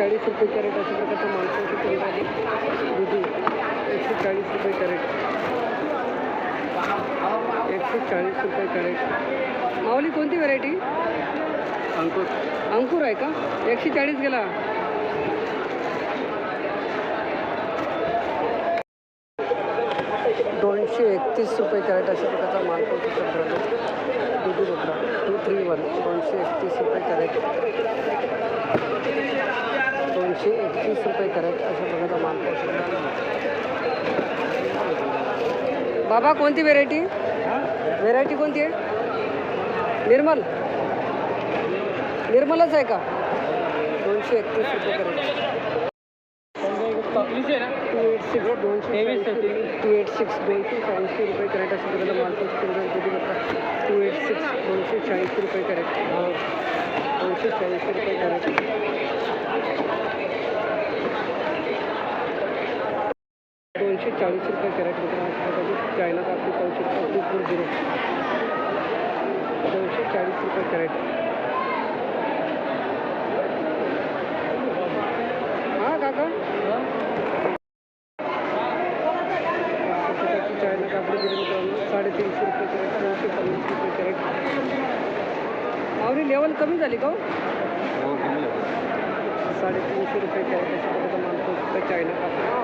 चाळीस रुपये कॅरेट अशा प्रकारचा पाहू शकतो मित्रांनो दुधी एकशे चाळीस रुपये कॅरेट. एकशे चाळीस रुपये कॅरेट. माऊली कोणती व्हरायटी अंकुर. अंकुर आहे का? एकशे चाळीस गेला. दोनशे एकतीस रुपये कॅरेट अशा प्रकारचा माल पाहू शकतो मित्रांनो दुधी भोपळा टू थ्री वन दोनशे एकतीस रुपये कॅरेट. दोनशे एकतीस रुपये करेक्ट अशा प्रकारचा माल पाहू बाबा कोणती व्हेरायटी व्हेरायटी कोणती आहे? निर्मल. निर्मलच आहे का? दोनशे एकतीस रुपये करेक्ट टू एट सिक्स दोनशे टू एट सिक्स दोनशे शहाऐंशी रुपये करेक्ट अशा प्रकारचा माल पोस्ट किती बघा टू एट सिक्स दोनशे शहाऐंशी रुपये करेक्ट दोनशे शहाऐंशी रुपये करेक्ट दोनशे रुपये कॅरेट प्रकारची चायना कापडी शकता टू फोर झिरो. दोनशे चाळीस रुपये कॅरेट. हां काका? चायना कापडी मित्रांनो साडेतीनशे रुपये कॅरेट दोनशे पन्नास रुपये कॅरेट. मावरी लेवल कमी झाली का हो? साडेतीनशे रुपये कॅरेट प्रकारचा माल चायना कापडी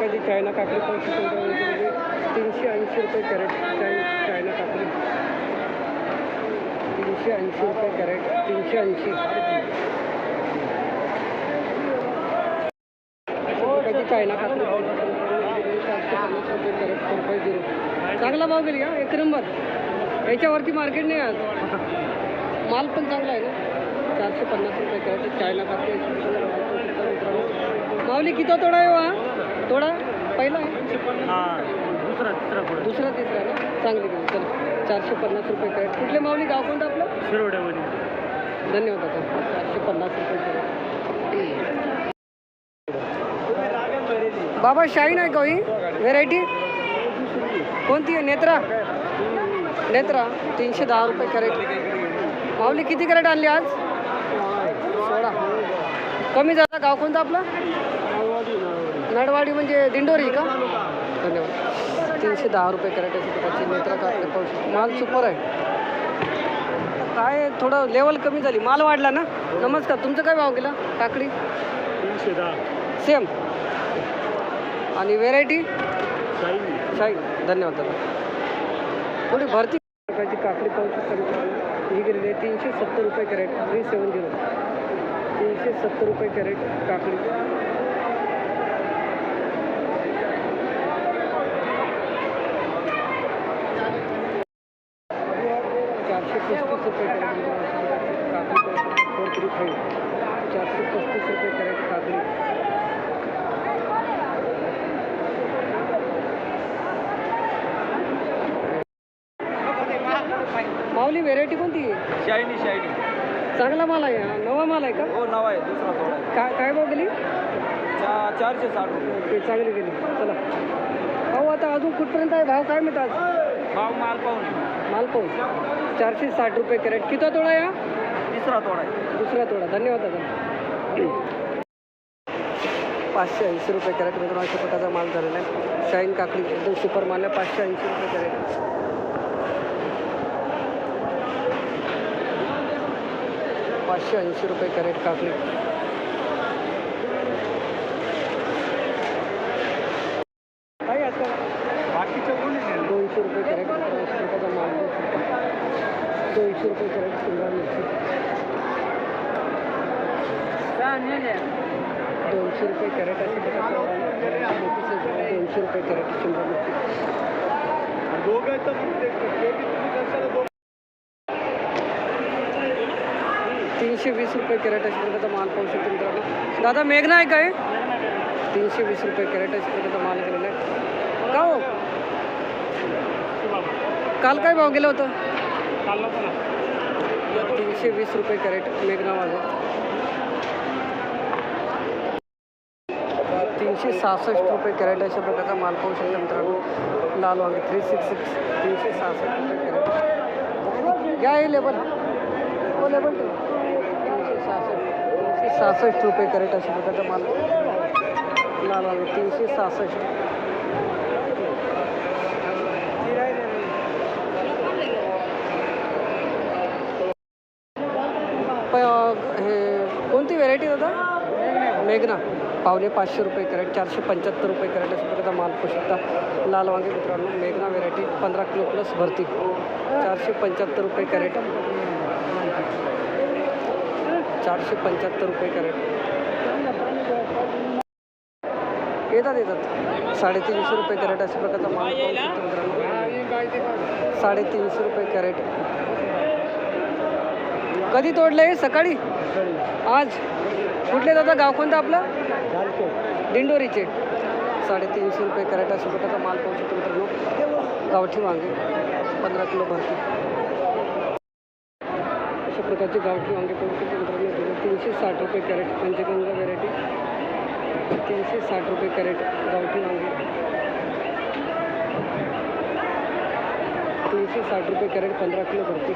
अशा चायना काकडी पाहू शकतो म्हणजे तीनशे ऐंशी रुपये कॅरेट चाय चायना काकडी. तीनशे ऐंशी रुपये कॅरेट तीनशे ऐंशी. अशा चायना काकडी चारशे पन्नास रुपये कॅरेट फोर फाय झिरो. चांगला भाव गेली का? एक नंबर. याच्यावरती मार्केट नाही आज. माल पण चांगला आहे ना? चारशे पन्नास रुपये कॅरेट चायना काकडी माऊली किती तोडा आहे वा तोडा? पहिला? दुसरा तिसरा दुसरा तिसरा ना? चांगली गेली चला चारशे पन्नास रुपये कॅरेट कुठले माऊली गाव कोणतं आपलं? शिरोड्यामध्ये धन्यवाद आता. चारशे पन्नास रुपये कॅरेट बाबा शाईन आहे का ही? व्हेरायटी कोणती आहे? नेत्रा? नेत्रा तीनशे दहा रुपये कॅरेट. माऊली किती कॅरेट आणली आज? कमी झाला गाव कोणतं आपलं? नडवाडी म्हणजे दिंडोरी का? धन्यवाद. तीनशे दहा रुपये काकडे पाहू शकतो. माल सुपर आहे. काय थोडं लेवल कमी झाली. माल वाढला ना? नमस्कार. तुमचं काय भाव गेला? काकडी? सेम. आणि व्हेरायटी शाईन धन्यवाद दादा थोडी भरती. काकडी पाहू शकता. ही गेलेली आहे तीनशे सत्तर रुपये कॅरेट. थ्री सेवन झिरो तीनशे सत्तर रुपये कैरेट काकडी। चारशे पस्तीस रुपये कॅरेट मित्रांनो काकडी। फोर थ्री पस्तीस रुपये कॅरेट काकडी। कोणती? आहे शायनी शायनी चांगला माल आहे. हा नवा माल आहे का? हो नाव आहे. दुसरा थोडा आहे. काय काय भाव गेली? चा चारशे साठ रुपये. चांगली गेली. चला. भाऊ आता अजून कुठपर्यंत आहे? भाव काय मिळतात? भाव माल पाहून. माल पाहून. चारशे साठ रुपये कॅरेट. किती तोडा या? तिसरा तोडा आहे. दुसरा तोडा. धन्यवाद दादा. पाचशे ऐंशी रुपये कॅरेट मित्रांनो अशा प्रकारचा माल झालेला आहे. शाईन काकडी एकदम सुपर माल आहे. पाचशे ऐंशी रुपये कॅरेट पाचशे ऐंशी रुपये कॅरेट काकडी दोनशे रुपये कॅरेट प्रकारचा माल दोनशे रुपये कॅरेट शिमला मिरची दोनशे रुपये कॅरेट आहे. दोनशे रुपये कॅरेट शिमला मिरची दोघं तर तुम्ही कशाला दोघं तीनशे वीस रुपये कॅरेट अशा माल पाहू शकतो मित्रांनो. दादा मेघना आहे काय? तीनशे वीस रुपये कॅरेट अशा माल गेलेला आहे. का हो? काल काय भाव गेला होता? तीनशे वीस रुपये कॅरेट मेघना माझा. तीनशे सहासष्ट रुपये कॅरेट अशा प्रकारचा माल पाहू शकतो मित्रांनो. लाल वांगे थ्री सिक्स सिक्स तीनशे सहासष्ट रुपये कॅरेट. घ्या हे लेबल. हो लेबल तीनशे सहासष्ट रुपये कॅरेट अशा प्रकारचा माल. लाल वांगे तीनशे सहासष्ट. हे कोणती व्हेरायटी दादा? मेघना. पावले पाचशे रुपये कॅरेट चारशे पंच्याहत्तर रुपये कॅरेट अशा प्रकारचा माल पाहू शकता लाल वांगे मित्रांनो मेघना व्हेरायटी पंधरा किलो प्लस भरती. चारशे पंच्याहत्तर रुपये कॅरेट. चारशे पंच्याहत्तर रुपये कॅरेट. येतात येतात. साडेतीनशे रुपये कॅरेट अशा प्रकारचा माल पाहू शकतो मित्रांनो. साडेतीनशे रुपये कॅरेट. कधी तोडले सकाळी? आज. कुठले दादा? गाव कोणतं आपलं? दिंडोरीचे. साडेतीनशे रुपये कॅरेट अशा प्रकारचा माल पाहू शकतो मित्रांनो. गावठी वांगे पंधरा किलो भरती अशा प्रकारचे गावठी वांगे पाहू शकतो तीनशे साठ रुपये कॅरेट पंचगंगा व्हेरायटी तीनशे साठ रुपये कॅरेट गावठी वांगे तीनशे साठ रुपये कॅरेट पंधरा किलो भरती.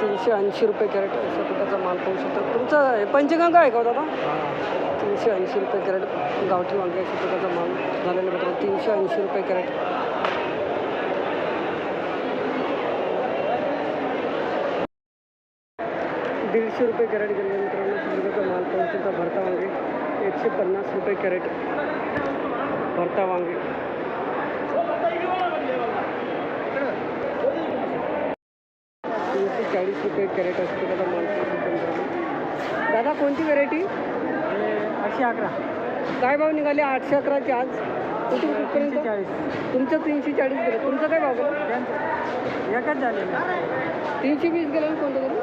तीनशे ऐंशी रुपये कॅरेट अशा प्रकारचा माल पाहू शकता. तुमचं हे पंचगंगा आहे का हो दादा? तीनशे ऐंशी रुपये कॅरेट गावठी वांगे अशा प्रकारचा माल झालेला मित्रांनो तीनशे ऐंशी रुपये कॅरेट. दीडशे रुपये कॅरेट गेले मित्रांनो. माल शकता भरता वांगे. एकशे पन्नास रुपये कॅरेट भरता वांगे. तीनशे चाळीस रुपये कॅरेट असते त्याचा माल दादा कोणती व्हेरायटी? आठशे अकरा. काय भाव निघाले आठशे अकराचे आज? कुठून कुठपर्यंत चाळीस तुमचं तीनशे चाळीस गेलं. तुमचं काय भाव गेलं? एकच झालेलं तीनशे वीस गेलं ना कोणतं गेलं?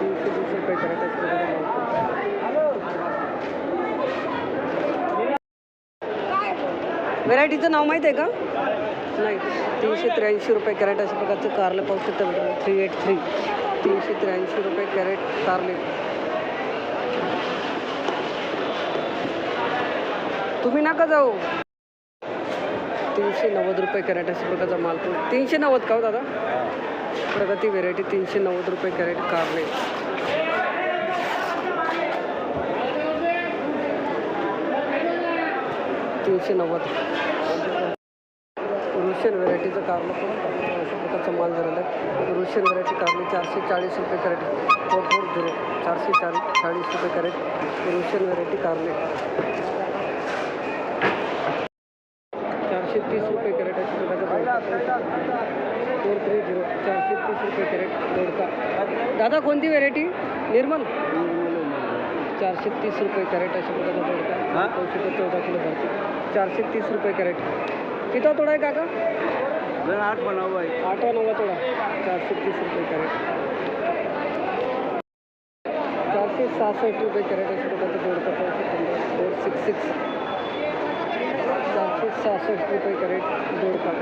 तीनशे वीस रुपये त्याचा माल व्हेरायटीचं नाव माहीत आहे का? नाही. तीनशे त्र्याऐंशी रुपये कॅरेट अशा प्रकारचं कारले पाहू शकता थ्री एट थ्री. तीनशे त्र्याऐंशी रुपये कॅरेट कारले. तुम्ही नका जाऊ. तीनशे नव्वद रुपये कॅरेट अशा प्रकारचा माल पाहू तीनशे नव्वद का हो दादा? प्रगती व्हेरायटी तीनशे नव्वद रुपये कॅरेट कारले. तीनशे नव्वद. रुशियन व्हेरायटीचं कारलं पण अशा प्रकारचा माल झालेला आहे. रुशियन व्हेरायटी कारली चारशे चाळीस रुपये कॅरेट. फोर फोर झिरो चारशे चाळीस चाळीस रुपये कॅरेट. रुशियन व्हेरायटी कारले. तीस रुपये कॅरेट प्रकारचा फोर थ्री झिरो चारशे तीस रुपये कॅरेट दोडका दादा कोणती व्हेरायटी निर्मल? चारशे तीस रुपये कॅरेट अशा प्रकारचा दोडका हा? ते चौदा किलो भरते. चारशे तीस रुपये कॅरेट. किती तोडा आहे काका? आठ बनावं आहे. आठवा नववा तोडा. चारशे तीस रुपये कॅरेट. चारशे सहासष्ट रुपये कॅरेट अशा प्रकारचं दोडका फोर सिक्स सिक्स सहासष्ट रुपये कॅरेट दोडका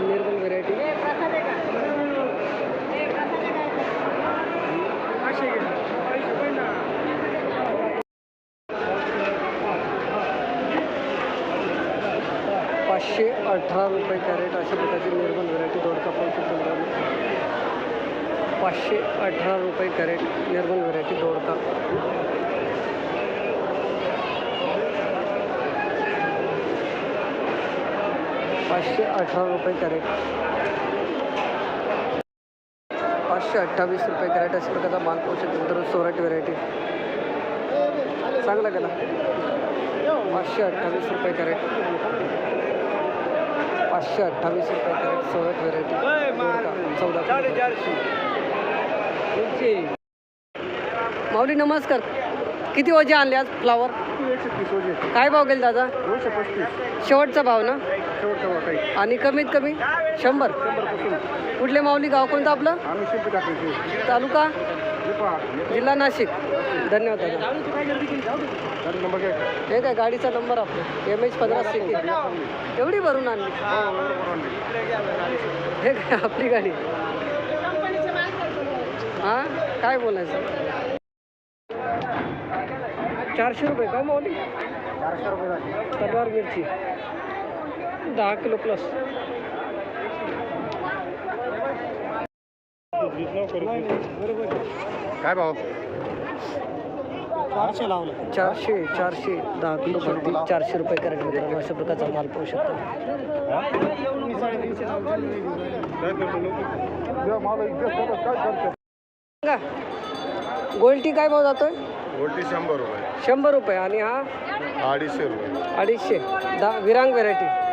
निर्मल व्हेरायटी पाचशे अठरा रुपये कॅरेट अशा प्रकारची निर्मल व्हेरायटी दोडका पाहू शकतो पाचशे अठरा रुपये कॅरेट निर्मल व्हेरायटी दोडका पाचशे अठरा रुपये कॅरेट. पाचशे अठ्ठावीस रुपये कॅरेट अशा प्रकारचा माल पाहू शकतो मित्रांनो सोराटी व्हेरायटी चांगला गेला. पाचशे अठ्ठावीस रुपये कॅरेट. पाचशे अठ्ठावीस रुपये कॅरेट सोळट व्हेरायटी चौदा माऊली नमस्कार. किती वजे आणले आज फ्लावर काय भाव गेले दादा? शेवटचा भाव ना? शेवटचा आणि कमीत कमी शंभर. शंभरपासून कुठले माऊली गाव कोणतं आपलं? आम्ही शिंपी टाकायची तालुका? हे पहा जिल्हा नाशिक. धन्यवाद दादा. गाडी नंबर काय हे काय गाडीचा नंबर आपला. एम एच पंधरा सी एवढी भरून आणली. हे काय आपली गाडी? हां? काय बोलायचं? चारशे रुपये का माऊली? चारशे रुपये झाले. तलवार मिरची. दहा किलो प्लस काय भाव? चारशे लावलं. चारशे चारशे. दहा किलो भरती चारशे रुपये कॅरेट मित्रांनो अशा प्रकारचा माल पाहू शकतो. गोल्टी काय भाव जातोय? गोल्टी शंभर रुपये. शंभर रुपये. आणि हा? अडीचशे रुपये. अडीचशे. दहा विरांग व्हेरायटी